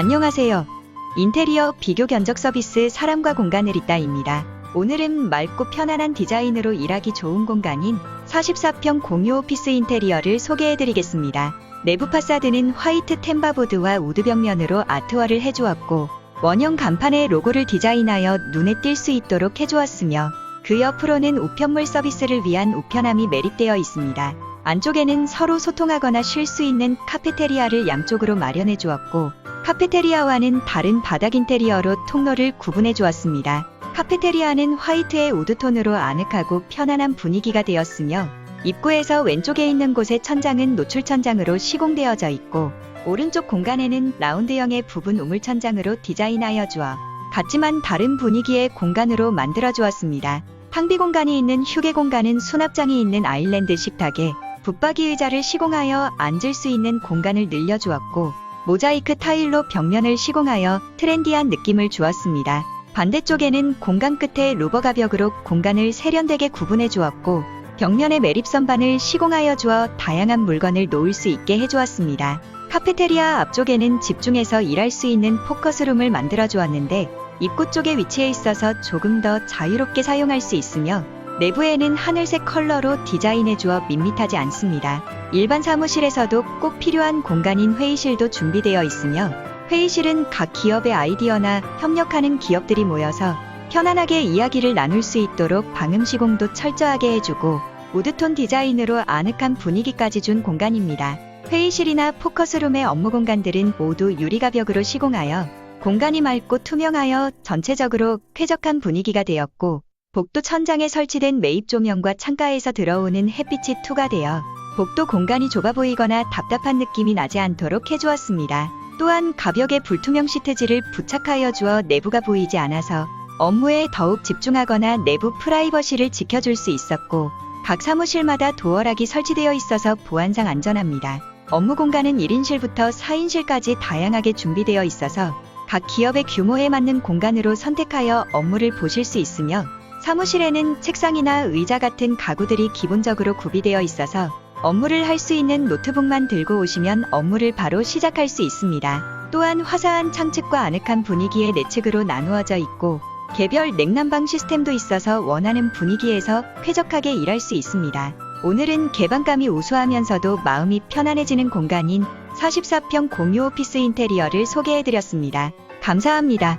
안녕하세요. 인테리어 비교 견적 서비스 사람과 공간을 있다입니다. 오늘은 맑고 편안한 디자인으로 일하기 좋은 공간인 44평 공유 오피스 인테리어를 소개해드리겠습니다. 내부 파사드는 화이트 템바보드와 우드 벽면으로 아트월을 해주었고 원형 간판에 로고를 디자인하여 눈에 띌 수 있도록 해주었으며 그 옆으로는 우편물 서비스를 위한 우편함이 매립되어 있습니다. 안쪽에는 서로 소통하거나 쉴 수 있는 카페테리아를 양쪽으로 마련해 주었고 카페테리아와는 다른 바닥 인테리어로 통로를 구분해 주었습니다. 카페테리아는 화이트의 우드톤으로 아늑하고 편안한 분위기가 되었으며 입구에서 왼쪽에 있는 곳의 천장은 노출 천장으로 시공되어져 있고 오른쪽 공간에는 라운드형의 부분 우물 천장으로 디자인하여 주어 같지만 다른 분위기의 공간으로 만들어 주었습니다. 탕비 공간이 있는 휴게 공간은 수납장이 있는 아일랜드 식탁에 붙박이 의자를 시공하여 앉을 수 있는 공간을 늘려 주었고 모자이크 타일로 벽면을 시공하여 트렌디한 느낌을 주었습니다. 반대쪽에는 공간 끝에 로버 가벽으로 공간을 세련되게 구분해 주었고 벽면에 매립 선반을 시공하여 주어 다양한 물건을 놓을 수 있게 해주었습니다. 카페테리아 앞쪽에는 집중해서 일할 수 있는 포커스룸을 만들어 주었는데 입구 쪽에 위치해 있어서 조금 더 자유롭게 사용할 수 있으며 내부에는 하늘색 컬러로 디자인해 주어 밋밋하지 않습니다. 일반 사무실에서도 꼭 필요한 공간인 회의실도 준비되어 있으며 회의실은 각 기업의 아이디어나 협력하는 기업들이 모여서 편안하게 이야기를 나눌 수 있도록 방음 시공도 철저하게 해주고 우드톤 디자인으로 아늑한 분위기까지 준 공간입니다. 회의실이나 포커스룸의 업무 공간들은 모두 유리가벽으로 시공하여 공간이 맑고 투명하여 전체적으로 쾌적한 분위기가 되었고 복도 천장에 설치된 매입 조명과 창가에서 들어오는 햇빛이 투과되어 복도 공간이 좁아 보이거나 답답한 느낌이 나지 않도록 해주었습니다. 또한 가벽에 불투명 시트지를 부착하여 주어 내부가 보이지 않아서 업무에 더욱 집중하거나 내부 프라이버시를 지켜줄 수 있었고 각 사무실마다 도어락이 설치되어 있어서 보안상 안전합니다. 업무 공간은 1인실부터 4인실까지 다양하게 준비되어 있어서 각 기업의 규모에 맞는 공간으로 선택하여 업무를 보실 수 있으며 사무실에는 책상이나 의자 같은 가구들이 기본적으로 구비되어 있어서 업무를 할 수 있는 노트북만 들고 오시면 업무를 바로 시작할 수 있습니다. 또한 화사한 창측과 아늑한 분위기의 내측으로 나누어져 있고 개별 냉난방 시스템도 있어서 원하는 분위기에서 쾌적하게 일할 수 있습니다. 오늘은 개방감이 우수하면서도 마음이 편안해지는 공간인 44평 공유 오피스 인테리어를 소개해드렸습니다. 감사합니다.